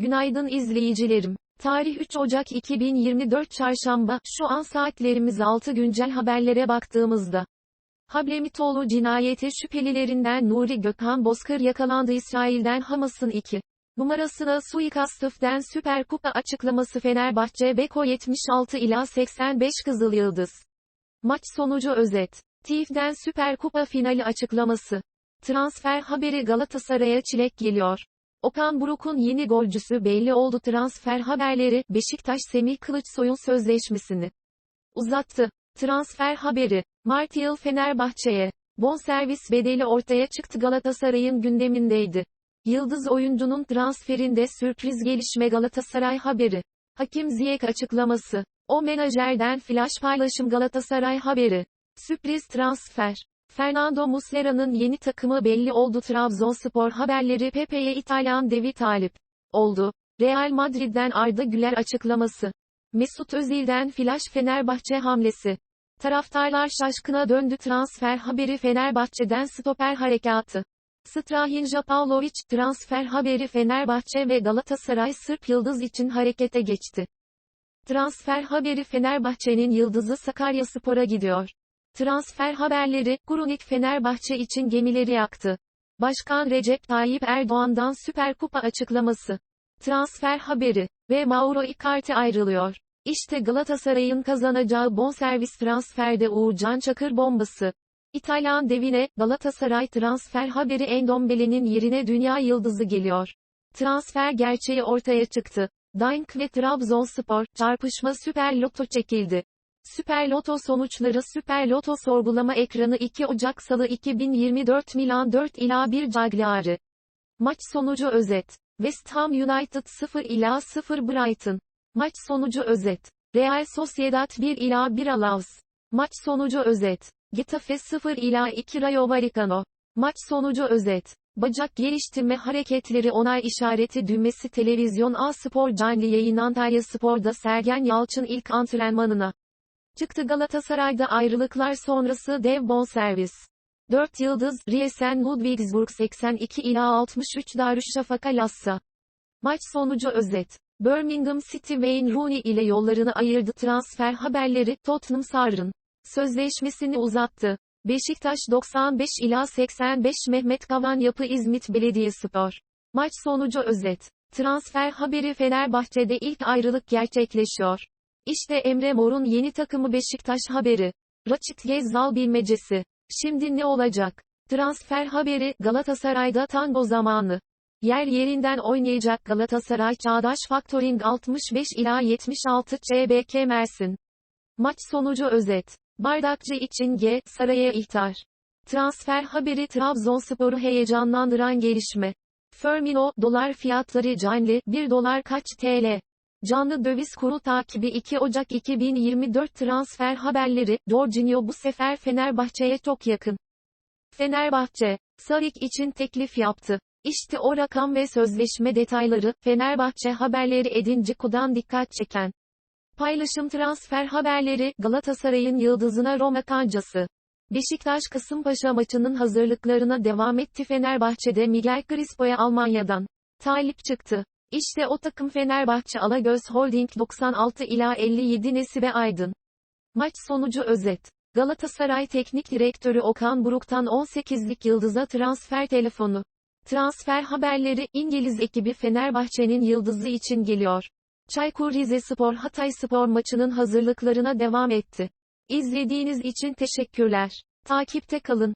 Günaydın izleyicilerim. Tarih 3 Ocak 2024 Çarşamba, şu an saatlerimiz 6 güncel haberlere baktığımızda. Hablemitoğlu cinayeti şüphelilerinden Nuri Gökhan Bozkır yakalandı İsrail'den Hamas'ın 2 numarasına suikastıften Süper Kupa açıklaması Fenerbahçe Beko 76 ila 85 Kızıl Yıldız. Maç sonucu özet. TİF'den Süper Kupa finali açıklaması. Transfer haberi Galatasaray'a çilek geliyor. Okan Buruk'un yeni golcüsü belli oldu transfer haberleri, Beşiktaş Semih Kılıçsoy'un sözleşmesini uzattı. Transfer haberi, Mart yıl Fenerbahçe'ye, bonservis bedeli ortaya çıktı Galatasaray'ın gündemindeydi. Yıldız oyuncunun transferinde sürpriz gelişme Galatasaray haberi. Hakim Ziyech açıklaması. O menajerden flash paylaşım Galatasaray haberi. Sürpriz transfer. Fernando Muslera'nın yeni takımı belli oldu Trabzonspor haberleri Pepe'ye İtalyan devi talip oldu. Real Madrid'den Arda Güler açıklaması. Mesut Özil'den flash Fenerbahçe hamlesi. Taraftarlar şaşkına döndü transfer haberi Fenerbahçe'den stoper harekatı. Strahin Japavlovic transfer haberi Fenerbahçe ve Galatasaray Sırp Yıldız için harekete geçti. Transfer haberi Fenerbahçe'nin yıldızı Sakaryaspor'a gidiyor. Transfer haberleri, Grunik Fenerbahçe için gemileri yaktı. Başkan Recep Tayyip Erdoğan'dan Süper Kupa açıklaması. Transfer haberi ve Mauro Icardi ayrılıyor. İşte Galatasaray'ın kazanacağı bonservis transferde Uğurcan Çakır bombası. İtalyan devine, Galatasaray transfer haberi Endombele'nin yerine dünya yıldızı geliyor. Transfer gerçeği ortaya çıktı. Dink ve Trabzonspor, çarpışma Süper Loto çekildi. Süper Loto sonuçları Süper Loto sorgulama ekranı 2 Ocak Salı 2024 Milan 4 ila 1 Cagliari. Maç sonucu özet. West Ham United 0 ila 0 Brighton. Maç sonucu özet. Real Sociedad 1 ila 1 Alaves. Maç sonucu özet. Getafe 0 ila 2 Rayo Vallecano. Maç sonucu özet. Bacak geliştirme hareketleri onay işareti düğmesi televizyon A Spor canlı yayın Antalya Spor'da Sergen Yalçın ilk antrenmanına. Çıktı Galatasaray'da ayrılıklar sonrası dev bonservis. 4 yıldız, Riesen Ludwigsburg 82 ila 63 Darüşşafaka Lassa. Maç sonucu özet. Birmingham City Wayne Rooney ile yollarını ayırdı transfer haberleri, Tottenham Sarrın. Sözleşmesini uzattı. Beşiktaş 95 ila 85 Mehmet Kavan Yapı İzmit Belediyespor. Maç sonucu özet. Transfer haberi Fenerbahçe'de ilk ayrılık gerçekleşiyor. İşte Emre Mor'un yeni takımı Beşiktaş haberi. Raçit Gezzal bilmecesi. Şimdi ne olacak? Transfer haberi, Galatasaray'da tango zamanı. Yer yerinden oynayacak Galatasaray Çağdaş Factoring 65 ila 76 CBK Mersin. Maç sonucu özet. Bardakçı için G, Saray'a ihtar. Transfer haberi Trabzonspor'u heyecanlandıran gelişme. Firmino, dolar fiyatları canlı, 1 dolar kaç TL? Canlı döviz kuru takibi 2 Ocak 2024 transfer haberleri, Jorginho bu sefer Fenerbahçe'ye çok yakın. Fenerbahçe, Sarik için teklif yaptı. İşte o rakam ve sözleşme detayları, Fenerbahçe haberleri Edinciko'dan dikkat çeken. Paylaşım transfer haberleri, Galatasaray'ın yıldızına Roma kancası. Beşiktaş Kasımpaşa maçının hazırlıklarına devam etti Fenerbahçe'de Miguel Crispo'ya Almanya'dan. Talip çıktı. İşte o takım Fenerbahçe Alagöz Holding 96 ila 57 Nesibe Aydın. Maç sonucu özet. Galatasaray Teknik Direktörü Okan Buruk'tan 18'lik yıldıza transfer telefonu. Transfer haberleri, İngiliz ekibi Fenerbahçe'nin yıldızı için geliyor. Çaykur Rizespor Hatay Spor maçının hazırlıklarına devam etti. İzlediğiniz için teşekkürler. Takipte kalın.